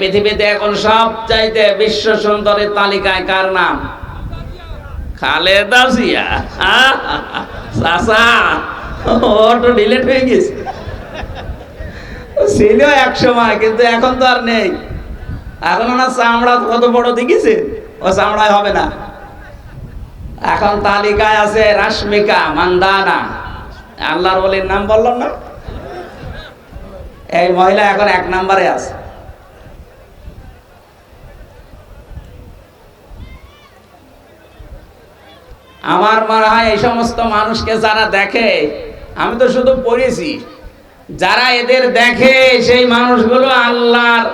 পৃথিবীতে এখন সব চাইতে বিশ্ব সুন্দরের তালিকায় কার নাম? খালেদা জিয়া। চাচা ওটা ডিলেট হয়ে গেছে। ছিল এক সময়, কিন্তু এখন তো আর নেই। এখন ওনার চামড়া কত বড় দেখিছে ও চামড়ায় হবে না। এখন তালিকায় আছে রাশমিকা মান্দানা। আল্লাহর বলির নাম বললাম না? এই মহিলা এখন এক নম্বরে আছে। আমার মনে হয় এই সমস্ত মানুষকে যারা দেখে, আমি তো শুধু পড়েছি, যারা এদের দেখে সেই মানুষগুলো আল্লাহর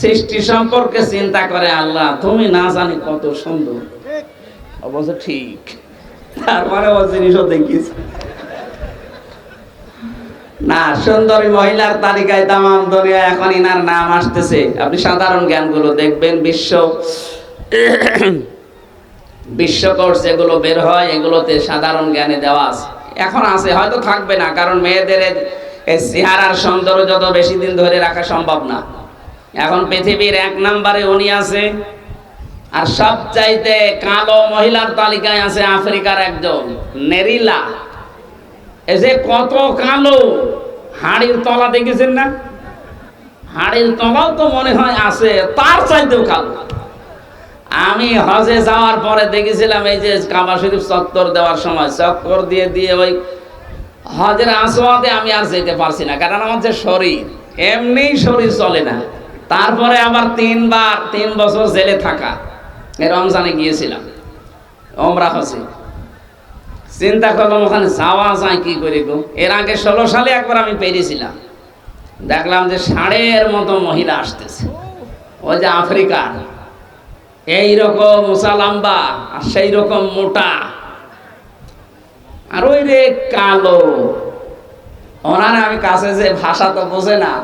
সৃষ্টি সম্পর্কে চিন্তা করে, আল্লাহ, তুমি না জানি কত সুন্দর। অবশ্য ঠিক। তারপরে ও জিনিসও দেখিস না, সুন্দরী মহিলার তালিকায় তামাম দুনিয়া এখন ইনার নাম আসতেছে। আপনি সাধারণ জ্ঞানগুলো দেখবেন বিশ্ব। বিশ্বকোষ যেগুলো বের হয়, এগুলোতে সাধারণ জ্ঞানে দেওয়া আছে। এখন আছে, হয়তো থাকবে না, কারণ মেয়েদের চেহারার সৌন্দর্য যত বেশি দিন ধরে রাখা সম্ভব না। এখন পৃথিবীর এক নম্বরে উনি আছে, আর সব চাইতে কালো মহিলার তালিকায় আছে আফ্রিকার একজন, নেরিলা। এই যে কত কালো! হাড়ির তলা দেখেছেন না? হাড়ির তলাও তো মনে হয় আছে, তার চাইতেও কালো। আমি হজে যাওয়ার পরে দেখেছিলাম এই যে কাবা শরীফ চত্বর দেওয়ার সময়, চক্কর দিয়ে দিয়ে ওই হজের আসোয়াদে আমি আর যেতে পারছি না, কারণ আমার যে শরীর এমনি শরীর চলে না। তারপরে আবার তিনবার, তিন বছর জেলে থাকা রমজানে গিয়েছিলাম, ওমরা হসে চিন্তা করলাম, ওখানে যাওয়া যায় কি করে গো? এর আগে ষোলো সালে একবার আমি পেরেছিলাম। দেখলাম যে ষাঁড়ের মতো মহিলা আসতেছে। ওই যে আফ্রিকার এই রকম উঁচা লম্বা আর সেই রকম মোটা। আর ওই রে কালো। ওনারা আমি কাছে যে ভাষা তো বোঝে না,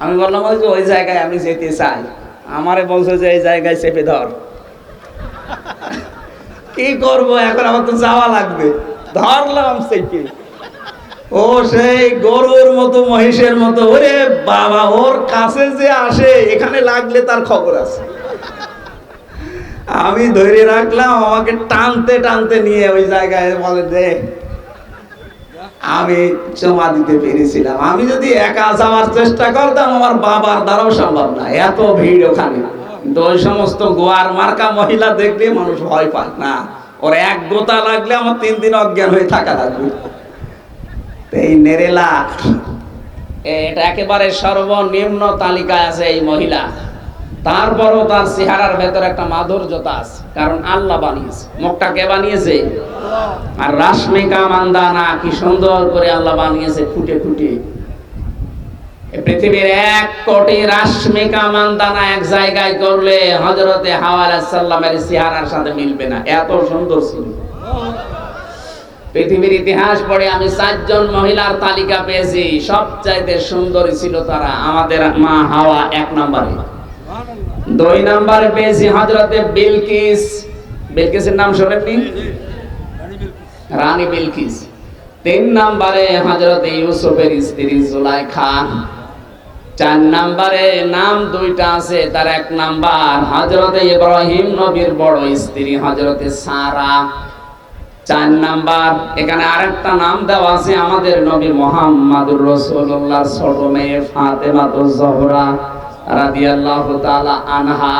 আমি বললাম যে ওই জায়গায় আমি যেতে চাই। আমারে বলছে যে, এই জায়গায় চেপে ধর। কি করব? এখন আমার তো যাওয়া লাগবে। ধরলাম চেপে ও সেই গরুর মতো, মহিষের মতো, ওরে বাবা, ওর কাছে যে আসে, এখানে লাগলে তার খবর আছে। আমি ধরে রাখলাম, আমাকে টানতে টানতে নিয়ে ওই জায়গায় বলে, দে, আমি জমা দিতে পেরেছিলাম। আমি যদি একা যাওয়ার চেষ্টা করতাম, আমার বাবার দ্বারাও সম্ভব না। এত ভিড় ওখানে। ওই সমস্ত গোয়ার মার্কা মহিলা দেখলে মানুষ ভয় পায়, না, ওর এক গোতা লাগলে আমার তিন দিন অজ্ঞান হয়ে থাকা লাগবে। এই নেরেলা এটা একেবারে সর্বনিম্ন তালিকায় আছে এই মহিলা। তারপরও তার চেহারার ভেতর একটা মাধুর্যতা আছে। কারণ আল্লাহ বানিয়েছে। মুখটা কে বানিয়েছে? আর রাশমিকা মান্দানা কি সুন্দর করে আল্লাহ বানিয়েছে ফুটে ফুটে পৃথিবীর এক কোটি রাশমিকা মান্দানা এক জায়গায় করলে হজরতে হাওয়া সাল্লামের চেহারার সাথে মিলবে না। এত সুন্দর ছিল। পৃথিবীর ইতিহাস পড়ে আমি চারজন মহিলার তালিকা পেয়েছি। সবচাইতে সুন্দরী ছিল তারা। আমাদের মা হাওয়া এক নম্বরে। দুই নম্বরে পেয়েছি হজরতে বিলকিস। বিলকিসের নাম শোনেননি রানী বিলকিস। তিন নম্বরে হজরত ইউসুফের স্ত্রী জুলাইখা। চার নম্বরে নাম দুইটা আছে, তার এক নাম্বার হজরতে ইব্রাহিম নবীর বড় স্ত্রী হজরতে সারা। চার নাম্বার, এখানে আরেকটা নাম দেওয়া আছে আমাদের নবী মোহাম্মদুর রসুল্লাহ ছোট মেয়ে ফাতেমাতুজ জহরা রাদিয়াল্লাহু আনহা।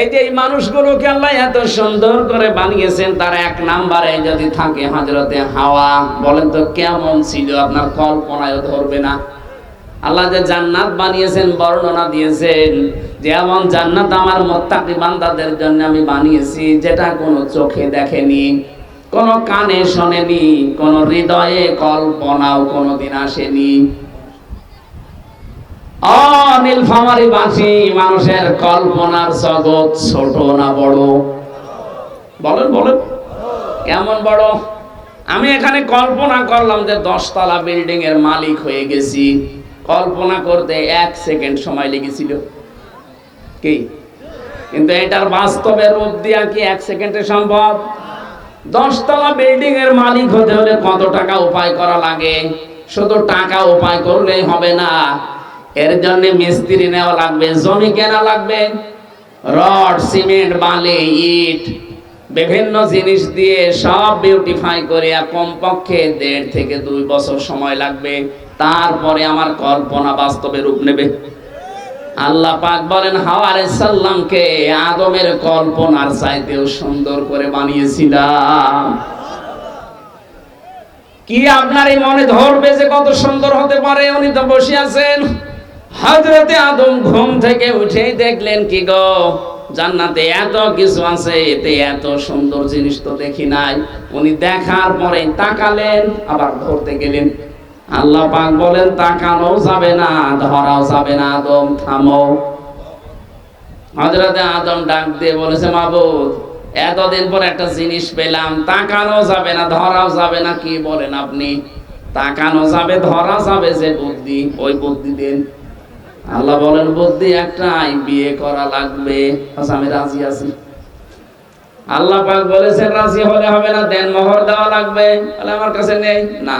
এই যে এই মানুষগুলোকে আল্লাহ এত সুন্দর করে বানিয়েছেন, তার এক নাম্বারে যদি থাকে হজরতে হাওয়া, বলেন তো কেমন ছিল? আপনার কল্পনায় ধরবে না। আল্লাহ যে জান্নাত বানিয়েছেন, বর্ণনা দিয়েছেন যে জান্নাত আমার মোত্তাকি বান্দাদের জন্য আমি বানিয়েছি, যেটা কোনো চোখে দেখেনি, কোনো কানে শোনেনি, কোনো হৃদয়ে কল্পনাও কোনোদিন আসেনি। অনিল ফামারি বাঁচি মানুষের কল্পনার জগৎ ছোট না বড়? বলেন বলেন। কেমন বড়? আমি এখানে কল্পনা করলাম যে দশতলা বিল্ডিং এর মালিক হয়ে গেছি। কল্পনা করতে এক সেকেন্ড সময় লেগেছিল। কি? কিন্তু এটার বাস্তবে রূপ দিয়া কি এক সেকেন্ডে সম্ভব? দশতলা বিল্ডিং এর মালিক হতে হলে কত টাকা উপায় করা লাগে? শুধু টাকা উপায় করলেই হবে না। এর জন্য মিস্ত্রি নেওয়া লাগবে, জমি কেনা লাগবে। রড, সিমেন্ট, বালি, ইট, বিভিন্ন জিনিস দিয়ে সব বিউটিফাই করে কমপক্ষে দেড় থেকে দুই বছর সময় লাগবে। তারপরে আমার কল্পনা বাস্তবে রূপ নেবে। আল্লাহ পাক বলেন, হাওয়া সাল্লামকে আদমের কল্পনার চাইতেও সুন্দর করে বানিয়েছিলাম। কি আপনার এই মনে ধরবে যে কত সুন্দর হতে পারে? উনি তো বসে আছেন। হজরতে আদম ঘুম থেকে উঠেই দেখলেন কি গো? জান্নাতে এত কিছু আছে, এতে এত সুন্দর জিনিস তো দেখি নাই। উনি দেখার পরে তাকালেন, আবার ধরতে গেলেন। আল্লাহ পাক বলেন তাকানো যাবে না, ধরাও যাবে না আদম, থামো। হজরতে আদম ডাক দিয়ে বলেছে, মাবুদ, এতদিন পর একটা জিনিস পেলাম তাকানো যাবে না, ধরাও যাবে না, কি বলেন আপনি? তাকানো যাবে, ধরা যাবে যে বুদ্ধি, ওই বুদ্ধি দেন। আল্লাহ বলেন বুদ্ধি একটাই বিয়ে করা লাগবে। আচ্ছা, আমি রাজি আছি। আল্লাহ পাক বলেছেন রাজি হলে হবে না দেন মোহর দেওয়া লাগবে। বলে আমার কাছে নেই। না।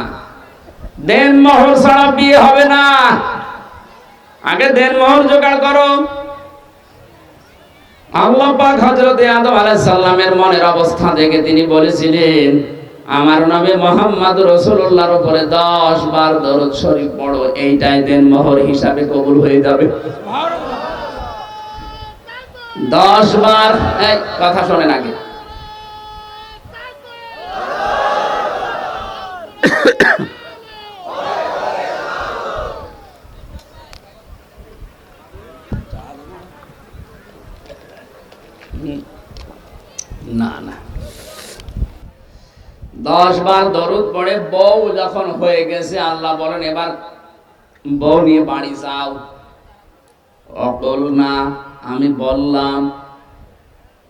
দেন মোহর ছাড়া বিয়ে হবে না। আগে দেন মোহর জোগাড় করো। আল্লাহ পাক হযরতে আদম আলাইহিস সালামের মনের অবস্থা দেখে তিনি বলেছিলেন আমার নামে মোহাম্মদ রসুল্লাহর উপরে দশ বার দরুদ শরীফ পড়ো, এইটাই দেন মোহর হিসাবে কবুল হয়ে যাবে। দশ বার, এই কথা শোনেন আগে। না না। দশ বার দরুদ পড়ে বউ যখন হয়ে গেছে, আল্লাহ বলেন, এবার বউ নিয়ে বাড়ি যাও। অকল না, আমি বললাম,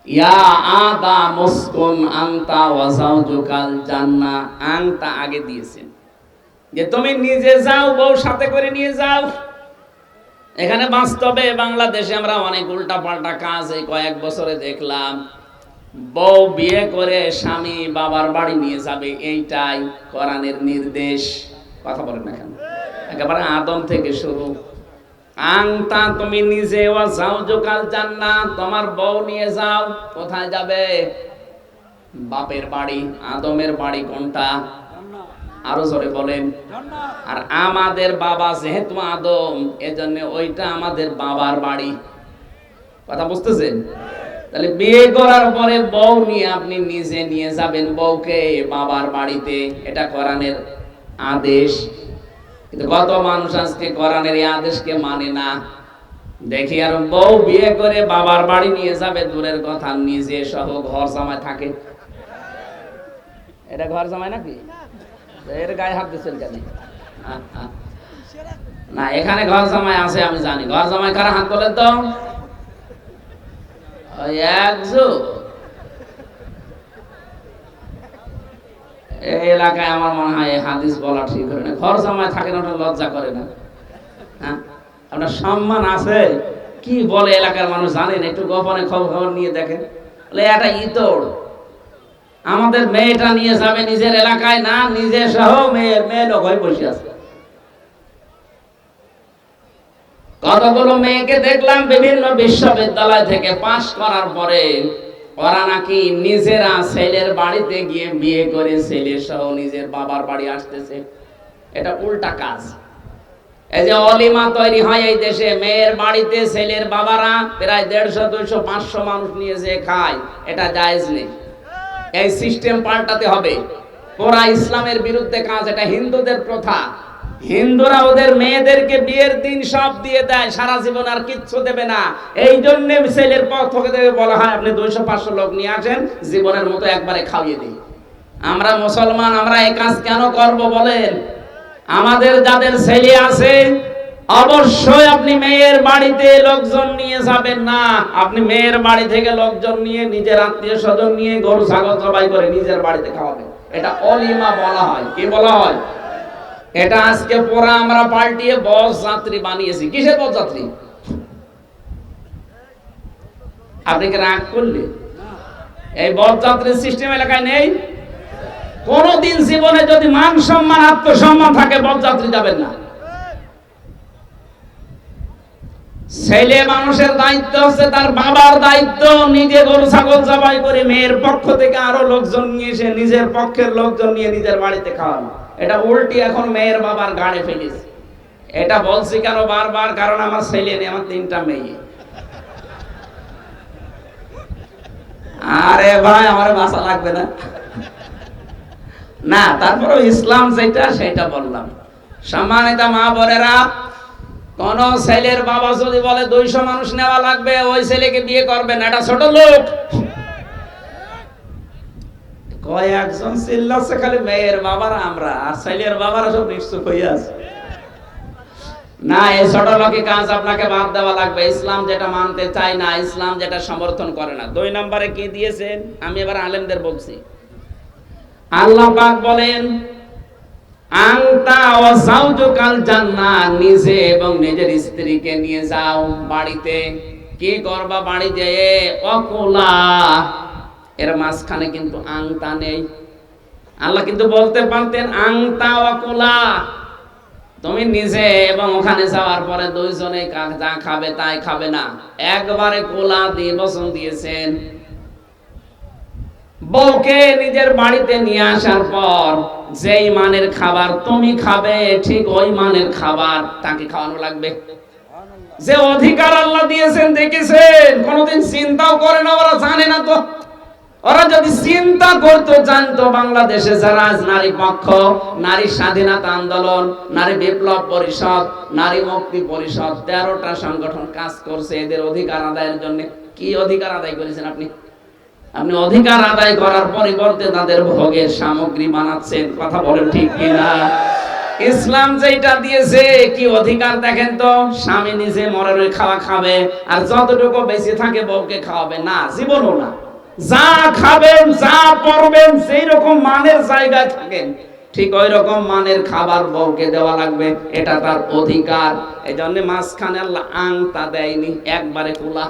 ইয়া আদা মুসকুন আনতা ওয়াজাউজুকাল জান্না। আনতা আগে দিয়েছেন, যে তুমি নিজে যাও, বউ সাথে করে নিয়ে যাও। এখানে বাস্তবে বাংলাদেশে আমরা অনেক উল্টা পাল্টা কাজ এই কয়েক বছরে দেখলাম। বউ বিয়ে করে স্বামী বাবার বাড়ি নিয়ে যাবে, এইটাই কোরআনের নির্দেশ। কথা বলেন না কেন? একেবারে আদম থেকে শুরু। আংতা, তুমি নিজে ও যাও জান্না তোমার বউ নিয়ে যাও। কোথায় যাবে? বাপের বাড়ি, আদমের বাড়ি কোনটা? আরও জোরে বলেন। আর আমাদের বাবা যেহেতু আদম, এজন্য ওইটা আমাদের বাবার বাড়ি। কথা বুঝতেছেন? তাহলে বিয়ে করার পরে বউ নিয়ে আপনি নিজে নিয়ে যাবেন বউকে বাবার বাড়িতে। এটা কোরআনের আদেশ। কিন্তু কত মানুষ আজকে কোরআনের এই আদেশকে মানে না। দেখি আর বউ বিয়ে করে বাবার বাড়ি নিয়ে যাবে, দূরের কথা, নিজে সহ ঘর জামায় থাকে। এটা ঘর জামায় নাকি? এর গায়ে হাত দিচ্ছেন কেন। না, এখানে ঘর জামাই আছে, আমি জানি। ঘর জামাই কারা হাত তোলেন তো? এলাকায় আমার মনে হয় হাদিস বলা ঠিক হয় না। ঘর জামাই থাকে না, ওটা লজ্জা করে না। হ্যাঁ? আপনার সম্মান আছে? কি বলে এলাকার মানুষ জানেন? একটু গোপনে খবর খবর নিয়ে দেখেন। বলে, এটা ইতর। আমাদের মেয়েটা নিয়ে যাবে নিজের এলাকায়, না নিজে সহ মেয়ের, মেয়ে লোক হয়ে বসে আছে। কতগুলো মেয়েকে দেখলাম বিভিন্ন বিশ্ববিদ্যালয় থেকে পাশ করার পরে, ওরা নাকি নিজেরা ছেলের বাড়িতে গিয়ে বিয়ে করে ছেলে সহ নিজের বাবার বাড়ি আসতেছে। এটা উল্টা কাজ। এই যে অলিমা তৈরি হয় এই দেশে, মেয়ের বাড়িতে ছেলের বাবারা প্রায় দেড়শো, দুইশো, পাঁচশো মানুষ নিয়ে যে খায়, এটা জায়েজ নেই। এই সিস্টেম পাল্টাতে হবে। ওরা ইসলামের বিরুদ্ধে কাজ, এটা হিন্দুদের প্রথা। হিন্দুরা ওদের মেয়েদেরকে বিয়ের দিন সব দিয়ে দেয়, সারা জীবন আর কিচ্ছু দেবে না। এই জন্য ছেলের পক্ষ থেকে বলা হয়, আপনি দুইশো পাঁচশো লোক নিয়ে আসেন, জীবনের মতো একবারে খাইয়ে দিই। আমরা মুসলমান, আমরা এই কাজ কেন করব বলেন? আমাদের যাদের ছেলে আছে, অবশ্যই আপনি মেয়ের বাড়িতে লোকজন নিয়ে যাবেন না। আপনি মেয়ের বাড়ি থেকে লোকজন নিয়ে, নিজের আত্মীয় স্বজন নিয়ে গরু, ছাগল জবাই করে নিজের বাড়িতে খাওয়াবেন। এটা অলিমা বলা হয়। কি বলা হয়? এটা আজকে পরে আমরা পাল্টিয়ে বস যাত্রী বানিয়েছি। কিসের বস যাত্রী? আপনি কি রাগ করলে এই বস যাত্রীর সিস্টেম এলাকায় নেই? কোনদিন জীবনে যদি মান সম্মান, আত্মসম্মান থাকে বরযাত্রী যাবেন না। ছেলে মানুষের দায়িত্ব হচ্ছে তার বাবার দায়িত্ব, নিজে গরু, ছাগল জবাই করে মেয়ের পক্ষ থেকে আরও লোকজন নিয়ে এসে নিজের পক্ষের লোকজন নিয়ে নিজের বাড়িতে খাওয়ানো। এটা উল্টি এখন মেয়ের বাবার গাড়ে ফেলেছে। এটা বলছি কেন বারবার? কারণ আমার ছেলে নেই, আমার তিনটা মেয়ে। আরে ভাই, আমার বাসা লাগবে না। না, তারপরে ইসলাম যেটা, সেটা বললাম। সম্মানিত মা বোনেরা, কোন ছেলের বাবা যদি বলে দুইশো মানুষ নেওয়া লাগবে, ওই ছেলেকে বিয়ে করবেন এটা ছোট লোক। কয়েকজন চিল্লাচ্ছে খালি মেয়ের বাবার আমরা, আর ছেলের বাবারা সব নিশ্চুপ হয়ে আছে। না ছোট কাজ আপনাকে বাদ দেওয়া লাগবে। ইসলাম যেটা মানতে চায় না, ইসলাম যেটা সমর্থন করে না। দুই নম্বরে কি দিয়েছেন? আমি এবার আলেমদের বলছি। আল্লাহ পাক বলেন ও জান্নাত নিজে এবং নিজের স্ত্রীকে নিয়ে যাও বাড়িতে। কি করবা বাড়ি যেয়ে অকুলা। এর মাঝখানে কিন্তু আংতা নেই। আল্লাহ কিন্তু বলতে পারতেন, আংতা অকুলা তুমি নিজে এবং ওখানে যাওয়ার পরে দুইজনে যা খাবে তাই খাবে না। একবারে কোলা দিয়ে বসন দিয়েছেন। বউকে নিজের বাড়িতে নিয়ে আসার পর যেই মানের খাবার তুমি খাবে, ঠিক ওই মানের খাবার তাকে খাওয়ানো লাগবে। যে অধিকার আল্লাহ দিয়েছেন, দেখেছেন? কোনোদিন চিন্তাও করে না, ওরা জানে না তো। ওরা যদি চিন্তা করতো, জানতো বাংলাদেশে যারা নারী পক্ষ, নারী স্বাধীনতা আন্দোলন, নারী বিপ্লব পরিষদ, নারী মুক্তি পরিষদ, তেরোটা সংগঠন কাজ করছে, এদের অধিকার আদায়ের জন্য কি অধিকার আদায় করেছেন আপনি? আপনি অধিকার আদায় করার পরিবর্তে তাদের ভোগের সামগ্রী বানাচ্ছেন, কথা বলেন ঠিক কিনা? ইসলাম যেটা দিয়েছে, কি অধিকার দেখেন তো? স্বামী নিজে মরের খাওয়া খাবে, আর যতটুকু বেঁচে থাকে বউকে খাওয়াবে, না, জীবনও না। যা খাবেন, যা পরবেন সেই রকম মানের জায়গায় থাকেন, ঠিক ওই রকম মানের খাবার বউকে দেওয়া লাগবে, এটা তার অধিকার। এই জন্য মাঝখানে আল্লাহ আংতা দেয়নি, একবারে খোলা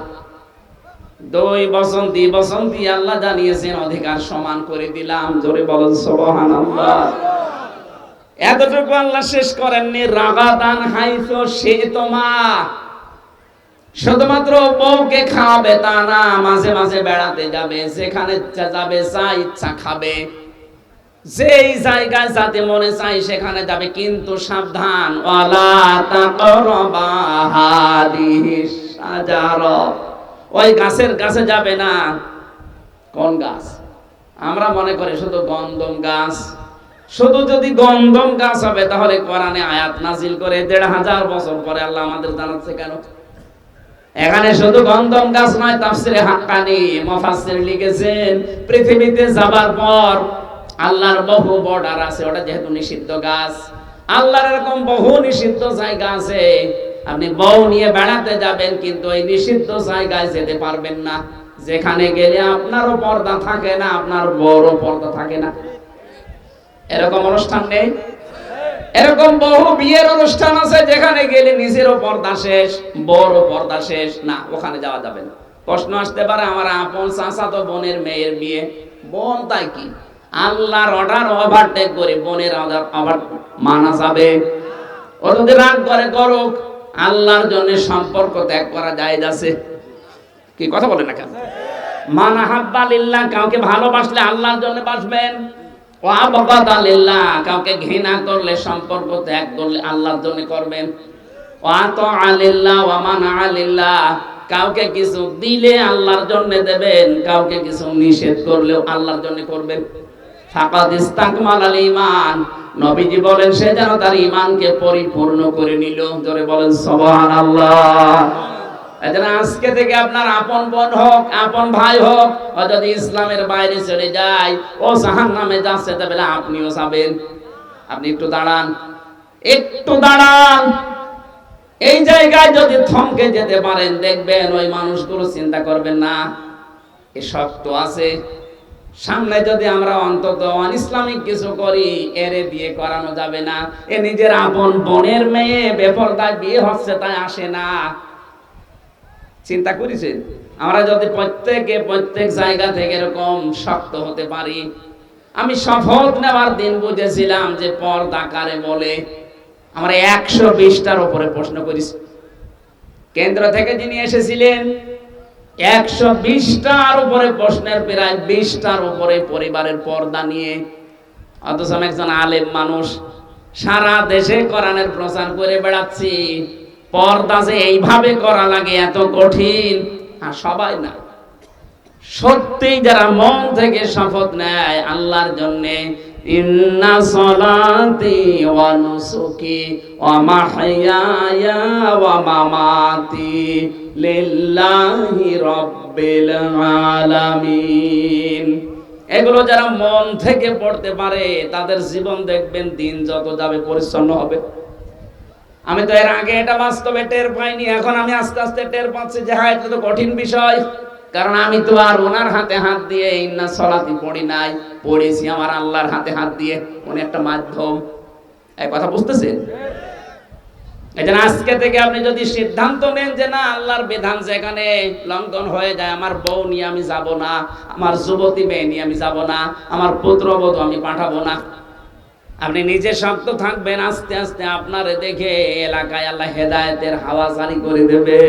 দুই বসন্তি বসন্তি আল্লাহ জানিয়েছেন, অধিকার সমান করে দিলাম। জোরে বলেন, সুবহানাল্লাহ। এতটুকু আল্লাহ শেষ করেননি, রাগাদান হাইতো সে তোমা শুধুমাত্র বউকে খাওয়াবে তা না, মাঝে মাঝে বেড়াতে যাবে, যেখানে যা- যাবে, যা ইচ্ছা খাবে। যেই জায়গায় যাতে মনে চাই সেখানে যাবে, কিন্তু সাবধান ওই গাছের কাছে যাবে না। কোন গাছ? আমরা মনে করি শুধু গন্ধম গাছ। শুধু যদি গন্ধম গাছ হবে, তাহলে কোরআনে আয়াত নাজিল করে দেড় হাজার বছর পরে আল্লাহ আমাদের জানাচ্ছে কেন? এখানে শুধু গন্ধম গাছ নয়, তাফসিরে হাক্কানি মুফাসসির লিখেছেন, পৃথিবীতে যাবার পর আল্লাহর বহু বর্ডার আছে, ওটা যেহেতু নিষিদ্ধ গাছ। আল্লাহর এরকম বহু নিষিদ্ধ জায়গা আছে, আপনি বউ নিয়ে বেড়াতে যাবেন, কিন্তু এই নিষিদ্ধ জায়গায় যেতে পারবেন না। যেখানে গেলে আপনারও পর্দা থাকে না, আপনার বড় পর্দা থাকে না। এরকম অনুষ্ঠান নেই? এরকম বহু বিয়ের অনুষ্ঠান আছে যেখানে গেলে নিজেরও পর্দা শেষ বড় পর্দা শেষ। না, ওখানে যাওয়া যাবে না। প্রশ্ন আসতে পারে, আমার আপন চাচা তো বোনের মেয়ের বিয়ে। বোন তাই কি? আল্লাহর অর্ডার ওভারটেক করে বোনের অর্ডার আবার মানা যাবে। ও যদি রাগ করে, করুক। আল্লাহর জন্য সম্পর্ক ত্যাগ করা যায় আছে। কি কথা বলে না কেন? মানা হাব্বা লিল্লাহ কাউকে ভালোবাসলে আল্লাহর জন্য বাসবেন। কাউকে ঘৃণা করলে সম্পর্ক ত্যাগ করলে আল্লাহর জন্য করবেন। কাউকে কিছু দিলে আল্লাহর জন্য দেবেন, কাউকে কিছু নিষেধ করলেও আল্লাহর জন্য করবেন। নবীজি বলেন, সে যেন তার ঈমানকে পরিপূর্ণ করে নিল। জোরে বলেন, সুবহানাল্লাহ। আজকে থেকে আপনার আপন বোন হোক, আপন ভাই হোক যদি ইসলামের বাইরে চলে যায়, ও জাহান নামে যাচ্ছে তবে আপনিও যাবেন। আপনি একটু দাঁড়ান। একটু দাঁড়ান। এই জায়গায় যদি থমকে যেতে পারেন, দেখবেন ওই মানুষগুলো চিন্তা করবেন না, এ শক্ত আছে। সামনে যদি আমরা অন্তত অন ইসলামিক কিছু করি, এরে বিয়ে করানো যাবে না। এ নিজের আপন বোনের মেয়ে বেপরদায় বিয়ে হচ্ছে, তাই আসে না। চিন্তা করেছেন? আমরা যদি প্রত্যেকে প্রত্যেক জায়গা থেকে এরকম শক্ত হতে পারি, আমি শপথ নেওয়ার দিন বুঝেছিলাম যে পর্দা কারে বলে আমরা একশো বিশটার উপরে প্রশ্ন করিস কেন্দ্র থেকে যিনি এসেছিলেন, একশো বিশটার উপরে প্রশ্নের প্রায় বিশটার উপরে পরিবারের পর্দা নিয়ে, অথচ আমি একজন আলেম মানুষ, সারা দেশে কোরআনের প্রচার করে বেড়াচ্ছি। পর্দা যে এইভাবে করা লাগে এত কঠিন। আর সবাই না। সত্যি যারা মন থেকে শপথ নেয় আল্লাহর জন্য এগুলো যারা মন থেকে পড়তে পারে, তাদের জীবন দেখবেন দিন যত যাবে, পরিচ্ছন্ন হবে। আমি তো এর আগে এটা বাস্তবে টের পাইনি, এখন আমি আস্তে আস্তে টের পাচ্ছি যে হ্যাঁ এটা তো কঠিন বিষয়। কারণ আমি তো আর ওনার হাতে হাত দিয়ে ইন্না সলাতি পড়ি নাই, পড়েছি আমার আল্লাহর হাতে হাত দিয়ে, উনি একটা মাধ্যম। এই কথা বুঝতেছেন? আজকে থেকে আপনি যদি সিদ্ধান্ত নেন যে না, আল্লাহর বিধান যেখানে লঙ্ঘন হয়ে যায়, আমার বউ নিয়ে আমি যাব না, আমার যুবতী মেয়ে নিয়ে আমি যাব না, আমার পুত্রবধূ আমি পাঠাবো না আপনি নিজে শক্ত থাকবেন, আস্তে আস্তে আপনারে দেখে এলাকায় আল্লাহ হেদায়েতের হাওয়া জারি করে দেবে।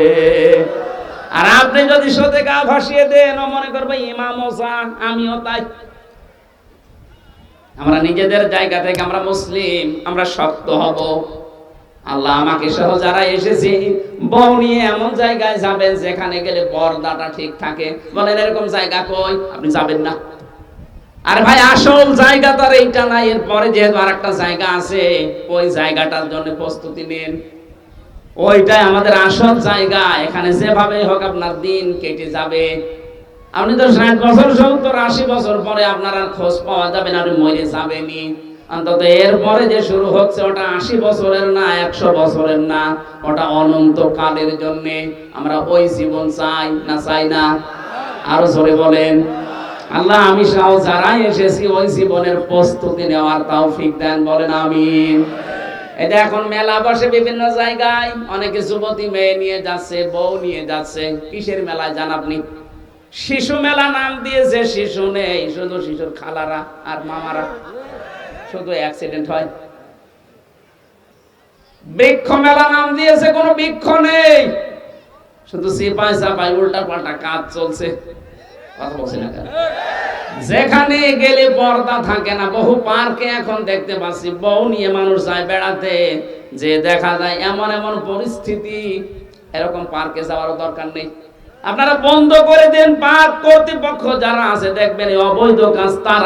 আর আপনি যদি সোতে গা ভাসিয়ে দেন মনে করবে, ইমাম ওসা, আমিও তাই। আমরা নিজেদের জায়গা থেকে আমরা মুসলিম, আমরা শক্ত হব। আল্লাহ আমাকে সহ যারা এসেছি, বউ নিয়ে এমন জায়গায় যাবেন যেখানে গেলে পর্দাটা ঠিক থাকে। বলেন, এরকম জায়গা কই? আপনি যাবেন না। আর ভাই, আসল জায়গা তো আর এইটা নাই এরপরে যেহেতু আর একটা জায়গা আছে, ওই জায়গাটার জন্য প্রস্তুতি নিন। ওইটাই আমাদের আসল জায়গা, এখানে যেভাবে হোক আপনার দিন কেটে যাবে। আপনি তো ষাট বছর, সত্তর, আশি বছর পরে আপনার আর খোঁজ পাওয়া যাবে না, আপনি মরে যাবেনি অন্তত এরপরে যে শুরু হচ্ছে, ওটা আশি বছরের না, একশো বছরের না, ওটা অনন্ত কালের জন্য। আমরা ওই জীবন চাই না চাই না। আরও জোরে বলেন। আল্লাহ, আমি সহ যারাই এসেছি, ওই জীবনের প্রস্তুতি নেওয়ার তৌফিক দেন, বলেন আমিন। এটা এখন মেলা বসে বিভিন্ন জায়গায়, অনেকে যুবতী মেয়ে নিয়ে যাচ্ছে, বউ নিয়ে যাচ্ছে। কিসের মেলায় জান আপনি? শিশু মেলা নাম দিয়েছে, শিশু নেই, শুধু শিশুর খালারা আর মামারা। শুধু অ্যাক্সিডেন্ট হয়। বৃক্ষ মেলা নাম দিয়েছে, কোনো বৃক্ষ নেই। শুধু সিপাই সাপাই উল্টা পাল্টা কাজ চলছে। যেখানে গেলে পর্দা থাকে না, বহু পার্কে এখন দেখতে পাচ্ছি, বউ নিয়ে মানুষ যায় বেড়াতে, যে দেখা যায় এমন এমন পরিস্থিতি, এরকম পার্কে যাওয়ার দরকার নেই। আপনারা বন্ধ করে দেন, পার্ক কর্তৃপক্ষ যারা আছে দেখবেন অবৈধ কাজ তারা